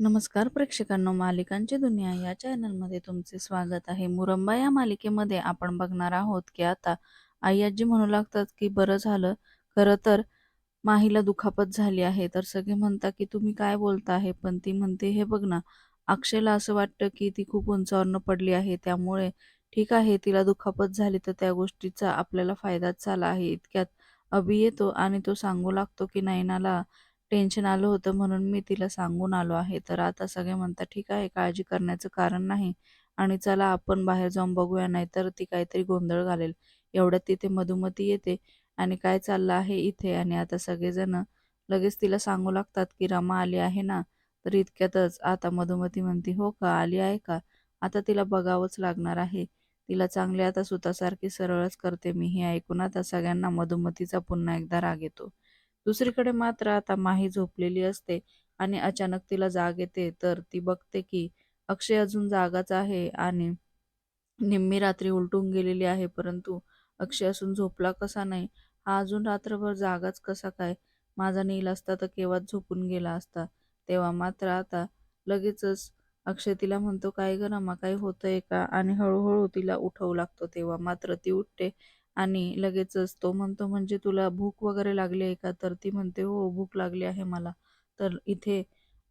नमस्कार प्रेक्षकांनो मालिकांची दुनिया या चॅनलमध्ये तुमचे स्वागत आहे. मुरंबा या मालिकेमध्ये आपण बघणार आहोत की आता आई आजी म्हणू लागतात की बरं झालं खरं तर माहीला दुखापत झाली आहे. तर सगळे म्हणतात की तुम्ही काय बोलता आहे पण ती म्हणते हे बघ ना अक्षयला असं वाटतं की ती खूप उंचावरनं पडली आहे. त्यामुळे ठीक आहे तिला दुखापत झाली तर त्या गोष्टीचा आपल्याला फायदाच झाला आहे. इतक्यात अभि येतो आणि तो सांगू लागतो की नयनाला टेन्शन आलं होतं म्हणून मी तिला सांगून आलो आहे. तर आता सगळे म्हणतात, "ठीक आहे, काळजी करण्याचं कारण नाही आणि चला आपण बाहेर जाऊन बघूया, नाहीतर ती काहीतरी गोंधळ घालेल." एवढ्यात तिथे मधुमती येते आणि "काय चाललं आहे इथे?" आणि आता सगळेजण लगेच तिला सांगू लागतात, की "रमा आली आहे ना?" तर इतक्यातच आता मधुमती म्हणते, "हो का? आली आहे का? आता तिला बघावंच लागणार आहे. तिला चांगली आता सुतासारखी सरळच करते मी." हे ऐकून आता सगळ्यांना मधुमतीचा पुन्हा एकदा राग येतो. दुसरीकडे मात्र आता माही झोपलेली असते आणि अचानक तिला जाग येते तर ती बघते की अक्षय अजून जागाच आहे आणि निम्मी रात्री उलटून गेलेली आहे परंतु अक्षय असून झोपला कसा नाही? हा अजून रात्रभर जागाच कसा काय? माझा नील असता तर केव्हाच झोपून गेला असता? तेव्हा मात्र आता लगेचच अक्षय तिला म्हणतो काय ग रमा काही होतंय का? आणि हळूहळू तिला उठवू लागतो. तेव्हा मात्र ती उठते आणि लगेचच तो म्हणतो म्हणजे तुला भूक वगैरे लागली आहे का? तर ती म्हणते हो भूक लागली आहे मला. तर इथे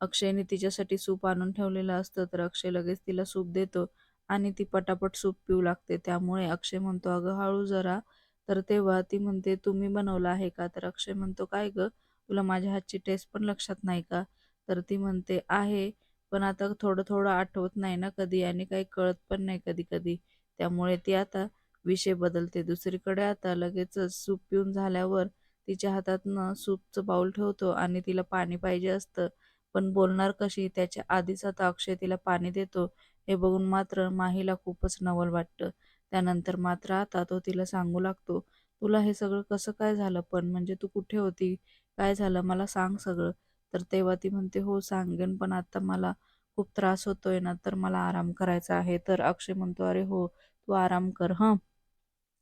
अक्षयने तिच्यासाठी सूप आणून ठेवलेलं असतं तर अक्षय लगेच तिला सूप देतो आणि ती पटापट सूप पिऊ लागते. त्यामुळे अक्षय म्हणतो अगं हळू जरा. तर तेव्हा ती म्हणते तुम्ही बनवलं आहे का? तर अक्षय म्हणतो काय ग? तुला माझ्या हातची टेस्ट पण लक्षात नाही का? तर ती म्हणते आहे पण आता थोडं थोडं आठवत नाही ना कधी आणि काही कळत पण नाही कधी कधी त्यामुळे ती आता विषय बदलते. दुसरीकडे आता लगेचच सूप पिऊन झाल्यावर तिच्या हातातनं सूपचं बाऊल ठेवतो आणि तिला पाणी पाहिजे असतं. पण बोलणार कशी? त्याच्या आधीच आता अक्षय तिला पाणी देतो. हे बघून मात्र माहीला खूपच नवल वाटतं. त्यानंतर मात्र आता तो तिला सांगू लागतो तुला हे सगळं कसं काय झालं? पण म्हणजे तू कुठे होती? काय झालं? मला सांग सगळं. तर तेव्हा ती म्हणते हो सांगेन पण आता मला खूप त्रास होतोय ना तर मला आराम करायचा आहे. तर अक्षय म्हणतो अरे हो तू आराम कर हं.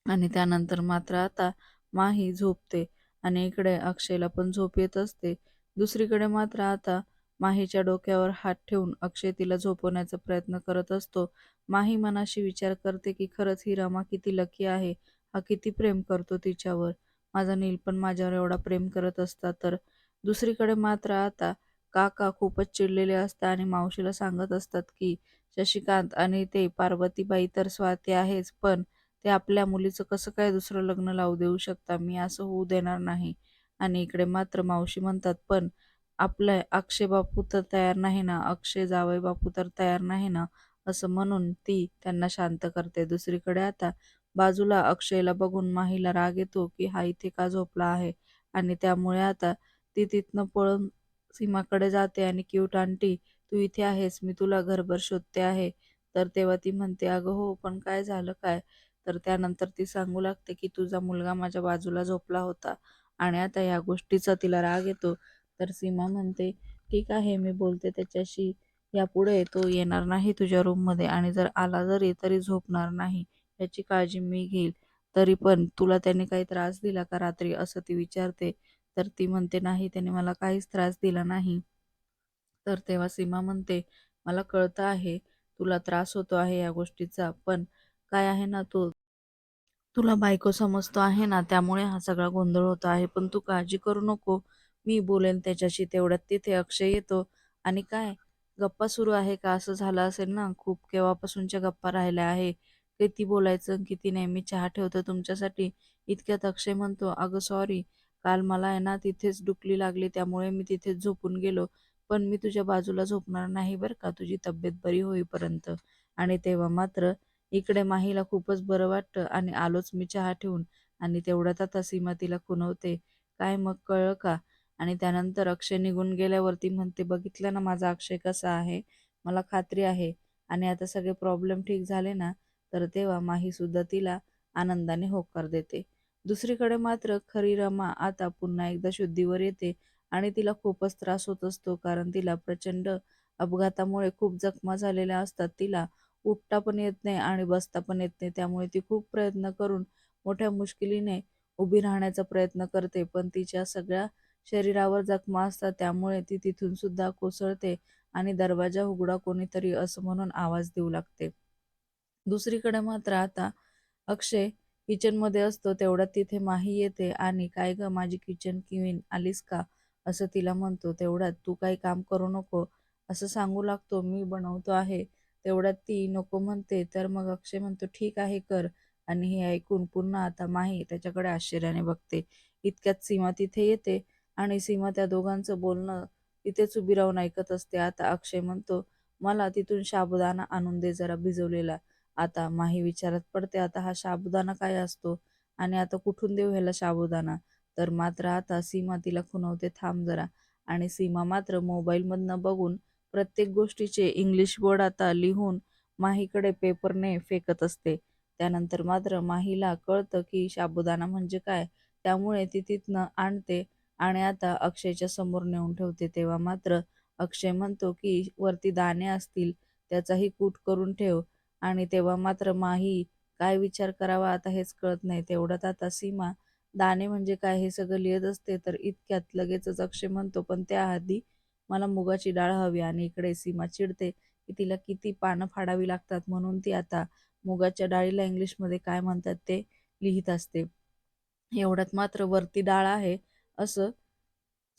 आणि त्यानंतर मात्र आता माही झोपते आणि इकडे अक्षयला पण झोप येत असते. दुसरीकडे मात्र आता माहीच्या डोक्यावर हात ठेवून अक्षय तिला झोपवण्याचा प्रयत्न करत असतो. माही मनाशी विचार करते की खरंच ही रमा किती लकी आहे हा किती प्रेम करतो तिच्यावर. माझा नील पण माझ्यावर एवढा प्रेम करत असता तर. दुसरीकडे मात्र आता काका खूपच चिडलेले असतात आणि मावशीला सांगत असतात की शशिकांत आणि ते पार्वतीबाई तर स्वाती आहेच पण ते आपल्या मुलीचं कसं काय दुसरं लग्न लावू देऊ शकता? मी असं होऊ देणार नाही. आणि इकडे मात्र मावशी म्हणतात पण आपलं अक्षय बापू तर तयार नाही ना? अक्षय जावई बापू तर तयार नाही ना? असं म्हणून ती त्यांना शांत करते. दुसरीकडे आता बाजूला अक्षयला बघून माहीला राग येतो की हा इथे का झोपला आहे? आणि त्यामुळे आता ती तिथनं पळून सीमाकडे जाते आणि क्यूट आंटी तू इथे आहेस. मी तुला घरभर शोधते आहे. तर तेव्हा ती म्हणते अगं हो पण काय झालं? काय? तर त्यानंतर ती सांगू लागते की तुझा मुलगा माझ्या बाजूला झोपला होता आणि आता या गोष्टीचा तिला राग येतो. तर सीमा म्हणते ठीक आहे मी बोलते त्याच्याशी. यापुढे तो येणार नाही तुझ्या रूममध्ये आणि जर आला जरी तरी झोपणार नाही. याची काळजी मी घेईल. तरी पण तुला त्याने काही त्रास दिला का रात्री? असं ती विचारते. तर ती म्हणते नाही त्याने मला काहीच त्रास दिला नाही. तर तेव्हा सीमा म्हणते मला कळतं आहे तुला त्रास होतो आहे या गोष्टीचा पण काय आहे ना तो तुला बायको समजतो आहे ना त्यामुळे हा सगळा गोंधळ होतो आहे. पण तू काळजी करू नको. मी बोलेन त्याच्याशी तेवढ्यात तिथे अक्षय येतो. आणि काय गप्पा सुरू आहे का? असं झालं असेल ना खूप केव्हापासूनच्या गप्पा राहिल्या आहे. किती बोलायचं किती नाही मी चहा ठेवतो तुमच्यासाठी. इतक्यात अक्षय म्हणतो अगं सॉरी काल मला आहे ना तिथेच डुकली लागली त्यामुळे मी तिथेच झोपून गेलो. पण मी तुझ्या बाजूला झोपणार नाही बरं का? तुझी तब्येत बरी होईपर्यंत. आणि तेव्हा मात्र इकडे माहीला खूपच बरं वाटतं आणि आलोच मी चहा ठेवून. आणि तेवढ्यात आता सीमा तिला खुणवते. काय मग कळलं का? आणि त्यानंतर अक्षय निघून गेल्यावरती म्हणते बघितलं ना माझा अक्षय कसा आहे? मला खात्री आहे. आणि आता सगळे प्रॉब्लेम ठीक झाले ना? तर तेव्हा माही सुद्धा तिला आनंदाने होकार देते. दुसरीकडे मात्र खरी रमा आता पुन्हा एकदा शुद्धीवर येते आणि तिला खूपच त्रास होत असतो कारण तिला प्रचंड अपघातामुळे खूप जखमा झालेल्या असतात. तिला उठता पण येत नाही आणि बसता पण येत नाही. त्यामुळे ती खूप प्रयत्न करून मोठ्या मुश्किलीने उभी राहण्याचा प्रयत्न करते. पण तिच्या सगळ्या शरीरावर जखमा असतात. त्यामुळे ती तिथून सुद्धा कोसळते आणि दरवाजा उघडा कोणीतरी असं म्हणून आवाज देऊ लागते. दुसरीकडे मात्र आता अक्षय किचनमध्ये असतो. तेवढ्यात तिथे माही येते आणि काय ग माझी किचन किवीन आलीस का? असं तिला म्हणतो. तेवढ्यात तू काही काम करू नको असं सांगू लागतो. मी बनवतो आहे तेवढ्यात ती नको म्हणते तर मग अक्षय म्हणतो ठीक आहे कर. आणि हे ऐकून पुन्हा आता माही त्याच्याकडे आश्चर्याने बघते. इतक्यात सीमा तिथे येते आणि सीमा त्या दोघांचं बोलणं तिथेच उभी राहून ऐकत असते. आता अक्षय म्हणतो मला तिथून साबुदाणा आणून दे जरा भिजवलेला. आता माही विचारात पडते आता हा साबुदाणा काय असतो? आणि आता कुठून देऊ ह्याला साबुदाणा तर मात्र आता सीमा तिला खुनवते थांब जरा. आणि सीमा मात्र मोबाईलमधनं बघून प्रत्येक गोष्टीचे इंग्लिश वर्ड आता लिहून माहीकडे पेपरने फेकत असते. त्यानंतर मात्र माहीला कळतं की साबुदाणा म्हणजे काय? त्यामुळे ती तिथनं आणते आणि आता अक्षयच्या समोर नेऊन ठेवते. तेव्हा मात्र अक्षय म्हणतो की वरती दाणे असतील त्याचाही कूट करून ठेव. आणि तेव्हा मात्र माही काय विचार करावा आता हेच कळत नाही. तेवढ्यात आता सीमा दाणे म्हणजे काय हे सगळं लिहित असते तर इतक्यात लगेचच अक्षय म्हणतो पण त्याआधी मला मुगाची डाळ हवी आणि इकडे सीमा चिडते की तिला किती पानं फाडावी लागतात म्हणून ती आता मुगाच्या डाळीला इंग्लिशमध्ये काय म्हणतात ते लिहित असते. एवढ्यात मात्र वरती डाळ आहे असं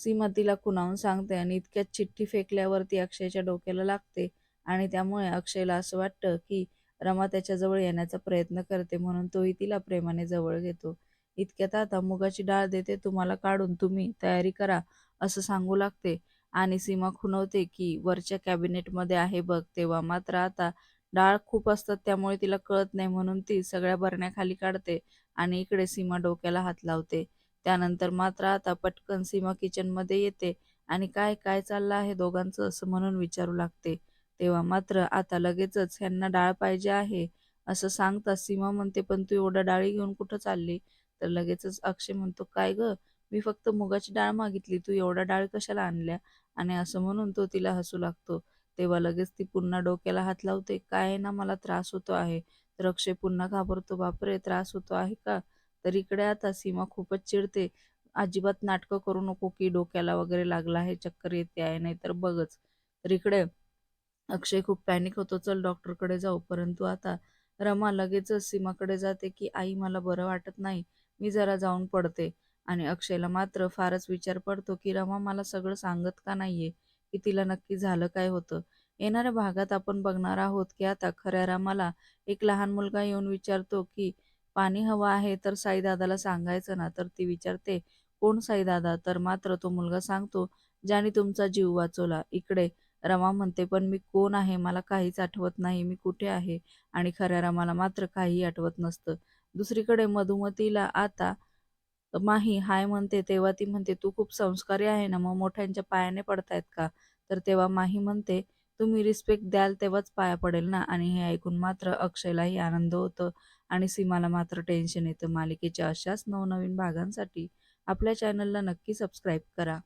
सीमा तिला खुणावून सांगते आणि इतक्यात चिठ्ठी फेकल्यावरती अक्षयच्या डोक्याला लागते आणि त्यामुळे अक्षयला असं वाटतं की रमा त्याच्याजवळ येण्याचा प्रयत्न करते म्हणून तोही तिला प्रेमाने जवळ घेतो. इतक्यात आता मुगाची डाळ देते तुम्हाला काढून तुम्ही तयारी करा असं सांगू लागते. आणि सीमा खुणवते की वरच्या कॅबिनेटमध्ये आहे बघ तेव्हा मात्र आता डाळ खूप असतात त्यामुळे तिला कळत नाही म्हणून ती सगळ्या बरण्या खाली काढते आणि इकडे सीमा डोक्याला हात लावते. त्यानंतर मात्र आता पटकन सीमा किचनमध्ये येते आणि काय काय चाललं आहे दोघांचं असं म्हणून विचारू लागते. तेव्हा मात्र आता लगेचच ह्यांना डाळ पाहिजे आहे असं सांगता सीमा म्हणते पण तू एवढ्या डाळी घेऊन कुठं चालली? तर लगेचच अक्षय म्हणतो काय ग? मी फक्त मुगाची डाळ मागितली तू एवढा डाळ कशाला आणल्या? आणि असं म्हणून तो तिला हसू लागतो. तेव्हा लगेच ती पुन्हा डोक्याला हात लावते. काय ना मला त्रास होतो आहे. तर अक्षय पुन्हा घाबरतो. बापरे त्रास होतो आहे का? तर इकडे आता सीमा खूपच चिडते. अजिबात नाटकं करू नको की डोक्याला वगैरे लागला आहे चक्कर येते आहे नाही तर बघच. तर इकडे अक्षय खूप पॅनिक होतो. चल डॉक्टरकडे जाऊ. परंतु आता रमा लगेचच सीमाकडे जाते की आई मला बरं वाटत नाही. मी जरा जाऊन पडते. आणि अक्षयला मात्र फारच विचार पडतो की रमा मला सगळं सांगत का नाहीये? की तिला नक्की झालं काय होतं? येणाऱ्या भागात आपण बघणार आहोत की आता खऱ्या रामाला एक लहान मुलगा येऊन विचारतो की पाणी हवं आहे तर साईदादाला सांगायचं ना? तर ती विचारते कोण साईदादा? तर मात्र तो मुलगा सांगतो ज्याने तुमचा जीव वाचवला. इकडे रमा म्हणते पण मी कोण आहे? मला काहीच आठवत नाही. मी कुठे आहे? आणि खऱ्या रमाला मात्र काही आठवत नसतं. दुसरीकडे मधुमतीला आता माही हाय म्हणते तेव्हा ती म्हणते तू खूप संस्कारी आहे ना मग मोठ्यांच्या पायाने पडतायत का? तर तेव्हा माही म्हणते तुम्ही रिस्पेक्ट द्याल तेव्हाच पाया पडेल ना. आणि हे ऐकून मात्र अक्षयलाही आनंद होतो आणि सीमाला मात्र टेन्शन येतं. मालिकेच्या अशाच नवनवीन भागांसाठी आपल्या चॅनलला नक्की सबस्क्राईब करा.